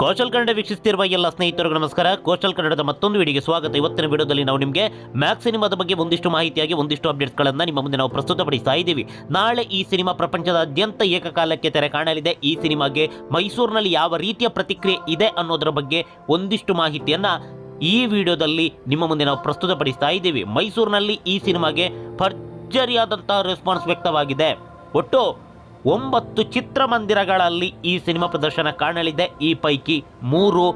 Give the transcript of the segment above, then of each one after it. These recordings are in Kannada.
ಕೋಶಲ್ ಕನ್ನಡ ವೀಕ್ಷಿಸುತ್ತಿರುವ ಎಲ್ಲ ಸ್ನೇಹಿತರಿಗೂ ನಮಸ್ಕಾರ. ಕೋಶಲ್ ಕನ್ನಡದ ಮತ್ತೊಂದು ವಿಡಿಯೋಗೆ ಸ್ವಾಗತ. ಇವತ್ತಿನ ವಿಡಿಯೋದಲ್ಲಿ ನಾವು ನಿಮಗೆ ಮ್ಯಾಕ್ ಸಿನಿಮಾದ ಬಗ್ಗೆ ಒಂದಿಷ್ಟು ಮಾಹಿತಿಯಾಗಿ, ಒಂದಿಷ್ಟು ಅಪ್ಡೇಟ್ಸ್ಗಳನ್ನು ನಿಮ್ಮ ಮುಂದೆ ನಾವು ಪ್ರಸ್ತುತಪಡಿಸ್ತಾ ಇದ್ದೀವಿ. ನಾಳೆ ಈ ಸಿನಿಮಾ ಪ್ರಪಂಚದಾದ್ಯಂತ ಏಕಕಾಲಕ್ಕೆ ತೆರೆ ಕಾಣಲಿದೆ. ಈ ಸಿನಿಮಾಗೆ ಮೈಸೂರಿನಲ್ಲಿ ಯಾವ ರೀತಿಯ ಪ್ರತಿಕ್ರಿಯೆ ಇದೆ ಅನ್ನೋದರ ಬಗ್ಗೆ ಒಂದಿಷ್ಟು ಮಾಹಿತಿಯನ್ನ ಈ ವಿಡಿಯೋದಲ್ಲಿ ನಿಮ್ಮ ಮುಂದೆ ನಾವು ಪ್ರಸ್ತುತಪಡಿಸ್ತಾ ಇದ್ದೀವಿ. ಮೈಸೂರಿನಲ್ಲಿ ಈ ಸಿನಿಮಾಗೆ ಭರ್ಜರಿಯಾದಂತಹ ರೆಸ್ಪಾನ್ಸ್ ವ್ಯಕ್ತವಾಗಿದೆ. ಒಟ್ಟು ಒಂಬತ್ತು ಚಿತ್ರಮಂದಿರಗಳಲ್ಲಿ ಈ ಸಿನಿಮಾ ಪ್ರದರ್ಶನ ಕಾಣಲಿದೆ. ಈ ಪೈಕಿ ಮೂರು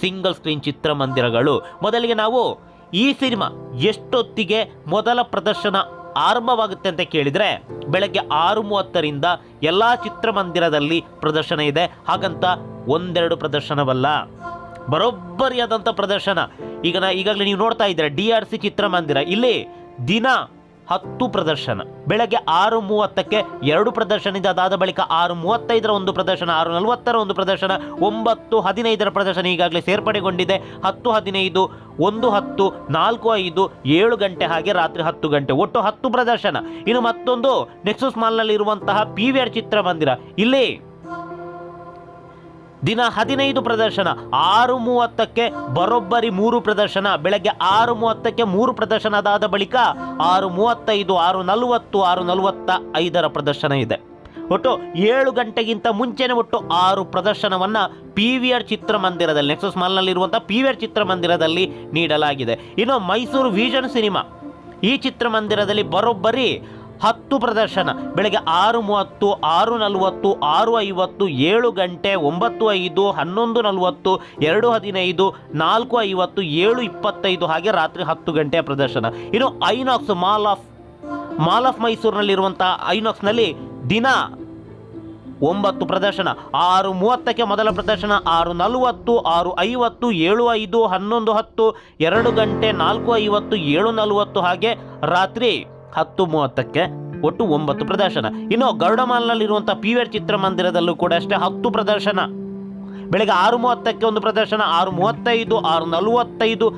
ಸಿಂಗಲ್ ಸ್ಕ್ರೀನ್ ಚಿತ್ರಮಂದಿರಗಳು. ಮೊದಲಿಗೆ ನಾವು ಈ ಸಿನಿಮಾ ಎಷ್ಟೊತ್ತಿಗೆ ಮೊದಲ ಪ್ರದರ್ಶನ ಆರಂಭವಾಗುತ್ತೆ ಅಂತ ಕೇಳಿದರೆ, ಬೆಳಗ್ಗೆ ಆರು ಮೂವತ್ತರಿಂದ ಎಲ್ಲ ಚಿತ್ರಮಂದಿರದಲ್ಲಿ ಪ್ರದರ್ಶನ ಇದೆ. ಹಾಗಂತ ಒಂದೆರಡು ಪ್ರದರ್ಶನವಲ್ಲ. ಬರೋಬ್ಬರಿಯಾದಂಥ ಪ್ರದರ್ಶನ. ಈಗ ನಾ ಈಗಾಗಲೇ ನೀವು ನೋಡ್ತಾ ಇದ್ದೀರ, ಡಿ ಆರ್ ಸಿ ಚಿತ್ರಮಂದಿರ. ಇಲ್ಲಿ ದಿನ ಹತ್ತು ಪ್ರದರ್ಶನ. ಬೆಳಗ್ಗೆ ಆರು ಮೂವತ್ತಕ್ಕೆ ಎರಡು ಪ್ರದರ್ಶನ ಇದೆ ಅದಾದ ಬಳಿಕ ಆರು ಮೂವತ್ತೈದರ ಒಂದು ಪ್ರದರ್ಶನ, ಆರು ನಲವತ್ತರ ಒಂದು ಪ್ರದರ್ಶನ, ಒಂಬತ್ತು ಹದಿನೈದರ ಪ್ರದರ್ಶನ ಈಗಾಗಲೇ ಸೇರ್ಪಡೆಗೊಂಡಿದೆ. ಹತ್ತು ಹದಿನೈದು, ಒಂದು ಹತ್ತು, ನಾಲ್ಕು ಐದು, ಏಳು ಗಂಟೆ ಹಾಗೆ ರಾತ್ರಿ ಹತ್ತು ಗಂಟೆ. ಒಟ್ಟು ಹತ್ತು ಪ್ರದರ್ಶನ. ಇನ್ನು ಮತ್ತೊಂದು ನೆಕ್ಸಸ್ ಮಾಲ್ನಲ್ಲಿರುವಂತಹ ಪಿ ವಿ ಆರ್ ಚಿತ್ರಮಂದಿರ. ಇಲ್ಲಿ ದಿನ ಹದಿನೈದು ಪ್ರದರ್ಶನ, ಆರು ಮೂವತ್ತಕ್ಕೆ ಬರೋಬ್ಬರಿ ಮೂರು ಪ್ರದರ್ಶನ, ಬೆಳಗ್ಗೆ ಆರು ಮೂವತ್ತಕ್ಕೆ ಮೂರು ಪ್ರದರ್ಶನ ಅದಾದ ಬಳಿಕ ಆರು ಮೂವತ್ತೈದು, ಆರು ನಲವತ್ತು, ಆರು ನಲವತ್ತ ಐದರ ಪ್ರದರ್ಶನ ಇದೆ. ಒಟ್ಟು ಏಳು ಗಂಟೆಗಿಂತ ಮುಂಚೆನೆ ಒಟ್ಟು ಆರು ಪ್ರದರ್ಶನವನ್ನ ಪಿ ವಿ ಆರ್ ಚಿತ್ರಮಂದಿರದಲ್ಲಿ ನೆಕ್ಸಸ್ ಮಾಲ್ನಲ್ಲಿರುವಂಥ ಪಿ ವಿ ಆರ್ ಚಿತ್ರಮಂದಿರದಲ್ಲಿ ನೀಡಲಾಗಿದೆ. ಇನ್ನು ಮೈಸೂರು ವಿಷನ್ ಸಿನಿಮಾ ಈ ಚಿತ್ರಮಂದಿರದಲ್ಲಿ ಬರೋಬ್ಬರಿ ಹತ್ತು ಪ್ರದರ್ಶನ. ಬೆಳಗ್ಗೆ ಆರು ಮೂವತ್ತು, ಆರು ನಲವತ್ತು, ಆರು ಐವತ್ತು, ಏಳು ಗಂಟೆ, ಒಂಬತ್ತು ಐದು, ಹನ್ನೊಂದು ನಲವತ್ತು, ಎರಡು ಹದಿನೈದು, ನಾಲ್ಕು ಐವತ್ತು, ಏಳು ಇಪ್ಪತ್ತೈದು, ಹಾಗೆ ರಾತ್ರಿ ಹತ್ತು ಗಂಟೆಯ ಪ್ರದರ್ಶನ. ಇನ್ನು INOX mall of mall of ಮೈಸೂರಿನಲ್ಲಿರುವಂತಹ ಐನಾಕ್ಸ್ನಲ್ಲಿ ದಿನ ಒಂಬತ್ತು ಪ್ರದರ್ಶನ. ಆರು ಮೂವತ್ತಕ್ಕೆ ಮೊದಲ ಪ್ರದರ್ಶನ, ಆರು ನಲವತ್ತು, ಆರು ಐವತ್ತು, ಏಳು ಐದು, ಹನ್ನೊಂದು ಹತ್ತು, ಎರಡು ಗಂಟೆ, ನಾಲ್ಕು ಐವತ್ತು, ಏಳು ನಲವತ್ತು, ಹಾಗೆ ರಾತ್ರಿ ಹತ್ತು ಮೂವತ್ತಕ್ಕೆ ಒಟ್ಟು ಒಂಬತ್ತು ಪ್ರದರ್ಶನ. ಇನ್ನು ಗರುಡ ಮಾಲ್ನಲ್ಲಿರುವಂಥ ಪಿ ವಿ ಚಿತ್ರಮಂದಿರದಲ್ಲೂ ಕೂಡ ಅಷ್ಟೇ ಹತ್ತು ಪ್ರದರ್ಶನ. ಬೆಳಗ್ಗೆ ಆರು ಮೂವತ್ತಕ್ಕೆ ಒಂದು ಪ್ರದರ್ಶನ ಆರು ಮೂವತ್ತೈದು ಆರು ನಲವತ್ತೈದು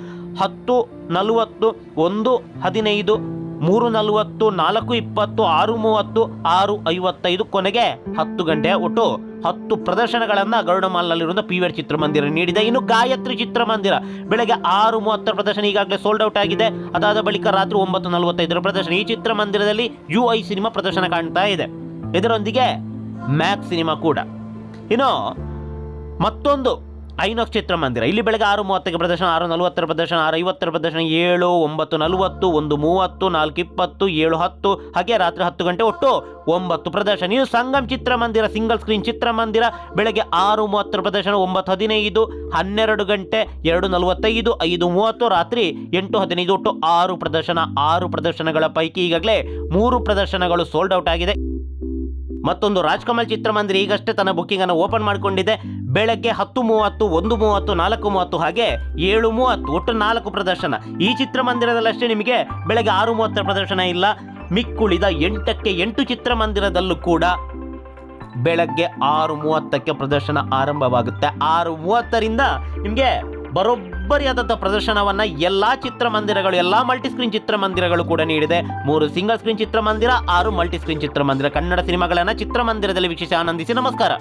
ಹತ್ತು, ನಲವತ್ತು, ಒಂದು, ಹದಿನೈದು ಮೂರು ನಲವತ್ತು, ನಾಲ್ಕು ಇಪ್ಪತ್ತು, ಆರು ಮೂವತ್ತು, ಆರು ಐವತ್ತೈದು ಕೊನೆಗೆ ಹತ್ತು ಗಂಟೆ ಒಟ್ಟು ಹತ್ತು ಪ್ರದರ್ಶನಗಳನ್ನು ಗರುಡ ಮಾಲ್ನಲ್ಲಿರುವ ಪಿ ವಿ ಆರ್ ಚಿತ್ರಮಂದಿರ ನೀಡಿದೆ. ಇನ್ನು ಗಾಯತ್ರಿ ಚಿತ್ರಮಂದಿರ ಬೆಳಗ್ಗೆ ಆರು ಮೂವತ್ತರ ಪ್ರದರ್ಶನ ಈಗಾಗಲೇ ಸೋಲ್ಡ್ ಔಟ್ ಆಗಿದೆ. ಅದಾದ ಬಳಿಕ ರಾತ್ರಿ ಒಂಬತ್ತು ನಲವತ್ತೈದರ ಪ್ರದರ್ಶನ ಈ ಚಿತ್ರಮಂದಿರದಲ್ಲಿ ಯು ಐ ಸಿನಿಮಾ ಪ್ರದರ್ಶನ ಕಾಣ್ತಾ ಇದೆ. ಇದರೊಂದಿಗೆ ಮ್ಯಾಕ್ ಸಿನಿಮಾ ಕೂಡ. ಇನ್ನು ಮತ್ತೊಂದು ಐನಾಕ್ಸ್ ಚಿತ್ರಮಂದಿರ ಇಲ್ಲಿ ಬೆಳಗ್ಗೆ ಆರು ಮೂವತ್ತಕ್ಕೆ ಪ್ರದರ್ಶನ, ಆರು ನಲವತ್ತರ ಪ್ರದರ್ಶನ, ಆರು ಐವತ್ತರ ಪ್ರದರ್ಶನ, ಏಳು ಒಂಬತ್ತು ನಲವತ್ತು, ಒಂದು ಮೂವತ್ತು, ನಾಲ್ಕು ಇಪ್ಪತ್ತು, ಏಳು ಹತ್ತು, ಹಾಗೆ ರಾತ್ರಿ ಹತ್ತು ಗಂಟೆ ಒಟ್ಟು ಒಂಬತ್ತು ಪ್ರದರ್ಶನ. ಇದು ಸಂಗಮ್ ಚಿತ್ರಮಂದಿರ ಸಿಂಗಲ್ ಸ್ಕ್ರೀನ್ ಚಿತ್ರಮಂದಿರ ಬೆಳಗ್ಗೆ ಆರು ಮೂವತ್ತರ ಪ್ರದರ್ಶನ, ಒಂಬತ್ತು ಹದಿನೈದು, ಹನ್ನೆರಡು ಗಂಟೆ, ಎರಡು ನಲವತ್ತೈದು, ಐದು ಮೂವತ್ತು, ರಾತ್ರಿ ಎಂಟು ಹದಿನೈದು ಒಟ್ಟು ಆರು ಪ್ರದರ್ಶನ. ಆರು ಪ್ರದರ್ಶನಗಳ ಪೈಕಿ ಈಗಾಗಲೇ ಮೂರು ಪ್ರದರ್ಶನಗಳು ಸೋಲ್ಡ್ ಔಟ್ ಆಗಿದೆ. ಮತ್ತೊಂದು ರಾಜ್ಕಮಲ್ ಚಿತ್ರಮಂದಿರ ಈಗಷ್ಟೇ ತನ್ನ ಬುಕ್ಕಿಂಗನ್ನು ಓಪನ್ ಮಾಡಿಕೊಂಡಿದೆ. ಬೆಳಗ್ಗೆ ಹತ್ತು ಮೂವತ್ತು, ಒಂದು ಮೂವತ್ತು, ನಾಲ್ಕು ಮೂವತ್ತು ಹಾಗೆ ಏಳು ಮೂವತ್ತು, ಒಟ್ಟು ನಾಲ್ಕು ಪ್ರದರ್ಶನ. ಈ ಚಿತ್ರಮಂದಿರದಲ್ಲಷ್ಟೇ ನಿಮಗೆ ಬೆಳಗ್ಗೆ ಆರು ಮೂವತ್ತರ ಪ್ರದರ್ಶನ ಇಲ್ಲ. ಮಿಕ್ಕುಳಿದ ಎಂಟಕ್ಕೆ ಎಂಟು ಚಿತ್ರಮಂದಿರದಲ್ಲೂ ಕೂಡ ಬೆಳಗ್ಗೆ ಆರು ಮೂವತ್ತಕ್ಕೆ ಪ್ರದರ್ಶನ ಆರಂಭವಾಗುತ್ತೆ. ಆರು ಮೂವತ್ತರಿಂದ ನಿಮಗೆ ಬರೋಬ್ಬರಿಯಾದಂಥ ಪ್ರದರ್ಶನವನ್ನ ಎಲ್ಲ ಚಿತ್ರಮಂದಿರಗಳು, ಎಲ್ಲ ಮಲ್ಟಿ ಸ್ಕ್ರೀನ್ ಚಿತ್ರಮಂದಿರಗಳು ಕೂಡ ನೀಡಿದೆ. ಮೂರು ಸಿಂಗಲ್ ಸ್ಕ್ರೀನ್ ಚಿತ್ರಮಂದಿರ, ಆರು ಮಲ್ಟಿ ಸ್ಕ್ರೀನ್ ಚಿತ್ರಮಂದಿರ. ಕನ್ನಡ ಸಿನಿಮಾಗಳನ್ನು ಚಿತ್ರಮಂದಿರದಲ್ಲಿ ವೀಕ್ಷಿಸಿ ಆನಂದಿಸಿ ನಮಸ್ಕಾರ.